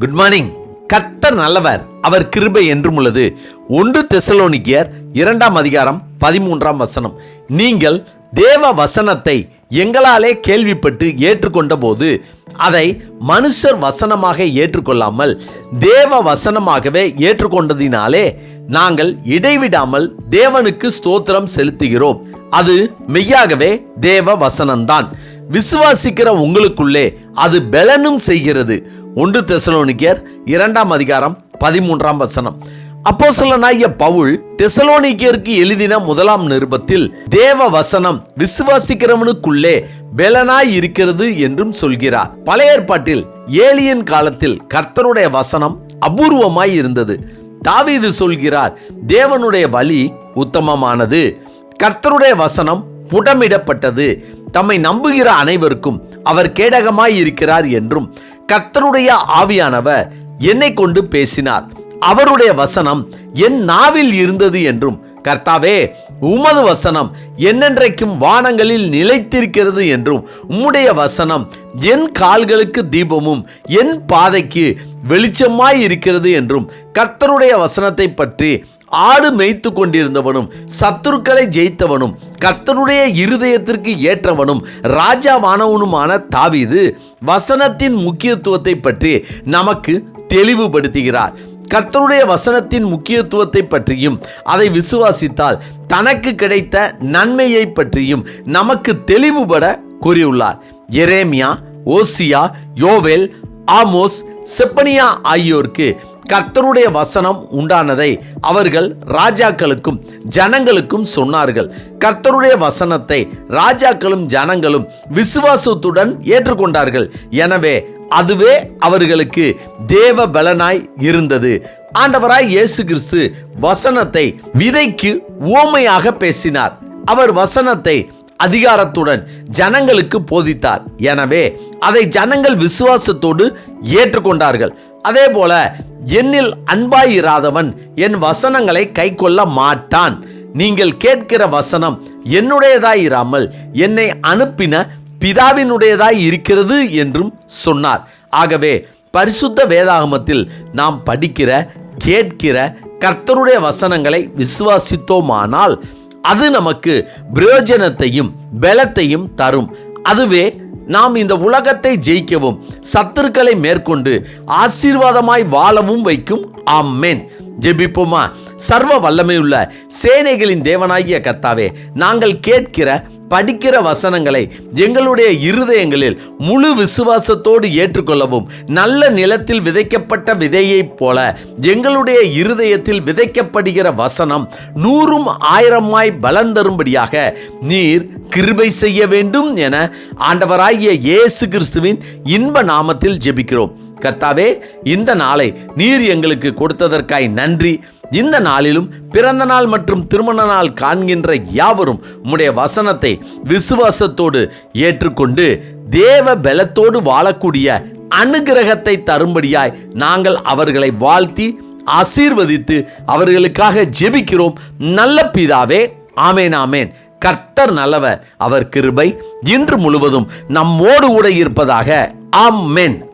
Good morning கர்த்தர் நல்லவர். அவர் கிருபை என்றும் உள்ளது. ஒன்று தெசலோனிக்கியர் இரண்டாம் அதிகாரம் பதிமூன்றாம் வசனம். நீங்கள் தேவ வசனத்தை எங்களாலே கேள்விப்பட்டு ஏற்றுக்கொண்ட போது அதை மனுஷர் வசனமாக ஏற்றுக்கொள்ளாமல் தேவ வசனமாகவே ஏற்றுக்கொண்டதினாலே நாங்கள் இடைவிடாமல் தேவனுக்கு ஸ்தோத்திரம் செலுத்துகிறோம். அது மெய்யாகவே தேவ வசனம்தான். விசுவாசிக்கிற உங்களுக்குள்ளே அது பெலனும் செய்கிறது. ஒன்று தெசலோனிக்கர் இரண்டாம் அதிகாரம் பதிமூன்றாம் வசனம். அப்போஸ்தலனாகிய பவுல் தெசலோனிக்கருக்கு எழுதின முதலாம் நிருபத்தில் தேவ வசனம் விசுவாசிக்கிறவனுக்குள்ளே பெலனாய் இருக்கிறது என்றும் சொல்கிறார். பழைய ஏற்பாட்டில் ஏலியன் காலத்தில் கர்த்தருடைய வசனம் அபூர்வமாய் இருந்தது. தாவீது சொல்கிறார் தேவனுடைய வழி உத்தமமானது. கர்த்தருடைய வசனம் புடமிடப்பட்டது. தம்மை நம்புகிற அனைவருக்கும் அவர் கேடகமாய் இருக்கிறார் என்றும் கர்த்தருடைய ஆவியானவர் என்னை கொண்டு பேசினார். அவருடைய வசனம் என் நாவில் இருந்தது என்றும் கர்த்தாவே உமது வசனம் என்னென்றைக்கும் வானங்களில் நிலைத்திருக்கிறது என்றும் உம்முடைய வசனம் என் கால்களுக்கு தீபமும் என் பாதைக்கு வெளிச்சமாய் இருக்கிறது என்றும் கர்த்தருடைய வசனத்தை பற்றி ஆடு மேய்த்து கொண்டிருந்தவனும் சத்துருக்களை ஜெயித்தவனும் கர்த்தருடைய இருதயத்திற்கு ஏற்றவனும் ராஜாவானவனுமான தாவீது வசனத்தின் முக்கியத்துவத்தை பற்றி நமக்கு தெளிவுபடுத்துகிறார். கர்த்தருடைய வசனத்தின் முக்கியத்துவத்தை பற்றியும் அதை விசுவாசித்தால் தனக்கு கிடைத்த நன்மையை பற்றியும் நமக்கு தெளிவுபட கூறியுள்ளார். எரேமியா ஓசியா யோவேல் ஆமோஸ் செப்பனியா ஆகியோருக்கு கர்த்தருடைய வசனம் உண்டானதை அவர்கள் ராஜாக்களுக்கும் ஜனங்களுக்கும் சொன்னார்கள். கர்த்தருடைய வசனத்தை ராஜாக்களும் ஜனங்களும் விசுவாசத்துடன் ஏற்றுக்கொண்டார்கள். எனவே அதுவே அவர்களுக்கு தேவ பலனாய் இருந்தது. ஆண்டவராய் இயேசு கிறிஸ்து வசனத்தை விதைக்கு உவமையாக பேசினார். அவர் வசனத்தை அதிகாரத்துடன் ஜனங்களுக்கு போதித்தார். எனவே அதை ஜனங்கள் விசுவாசத்தோடு ஏற்றுக்கொண்டார்கள். அதே போல என்னில் அன்பாயிராதவன் என் வசனங்களை கைக்கொள்ள மாட்டான். நீங்கள் கேட்கிற வசனம் என்னுடையதாயிராமல் என்னை அனுப்பின பிதாவினுடையதாய் இருக்கிறது என்றும் சொன்னார். ஆகவே பரிசுத்த வேதாகமத்தில் நாம் படிக்கிற கேட்கிற கர்த்தருடைய வசனங்களை விசுவாசித்தோமானால் அது நமக்கு பிரயோஜனத்தையும் பலத்தையும் தரும். அதுவே நாம் இந்த உலகத்தை ஜெயிக்கவும் சத்துருக்களை மேற்கொண்டு ஆசீர்வாதமாய் வாழவும் வைக்கும். ஆம்மேன் ஜெபிப்போமா? சர்வ வல்லமையுள்ள சேனைகளின் தேவனாகிய கர்த்தாவே நாங்கள் கேட்கிற படிக்கிற வசனங்களை எங்களுடைய இருதயங்களில் முழு விசுவாசத்தோடு ஏற்றுக்கொள்ளவும் நல்ல நிலத்தில் விதைக்கப்பட்ட விதையைப் போல எங்களுடைய இருதயத்தில் விதைக்கப்படுகிற வசனம் நூறும் ஆயிரமாய் பலன் தரும்படியாக நீர் கிருபை செய்ய வேண்டும் என ஆண்டவராகிய இயேசு கிறிஸ்துவின் இன்ப நாமத்தில் ஜெபிக்கிறோம். கர்த்தாவே இந்த நாளை நீர் எங்களுக்கு கொடுத்ததற்காய் நன்றி. இந்த நாளிலும் பிறந்த நாள் மற்றும் திருமண நாள் காண்கின்ற யாவரும் உம்முடைய வசனத்தை விசுவாசத்தோடு ஏற்றுக்கொண்டு தேவ பலத்தோடு வாழக்கூடிய அனுகிரகத்தை தரும்படியாய் நாங்கள் அவர்களை வாழ்த்தி ஆசீர்வதித்து அவர்களுக்காக ஜெபிக்கிறோம். நல்ல பிதாவே ஆமேன் ஆமேன். கர்த்தர் நல்லவர் அவர் கிருபை இன்று முழுவதும் நம்மோடு கூட இருப்பதாக ஆமென்.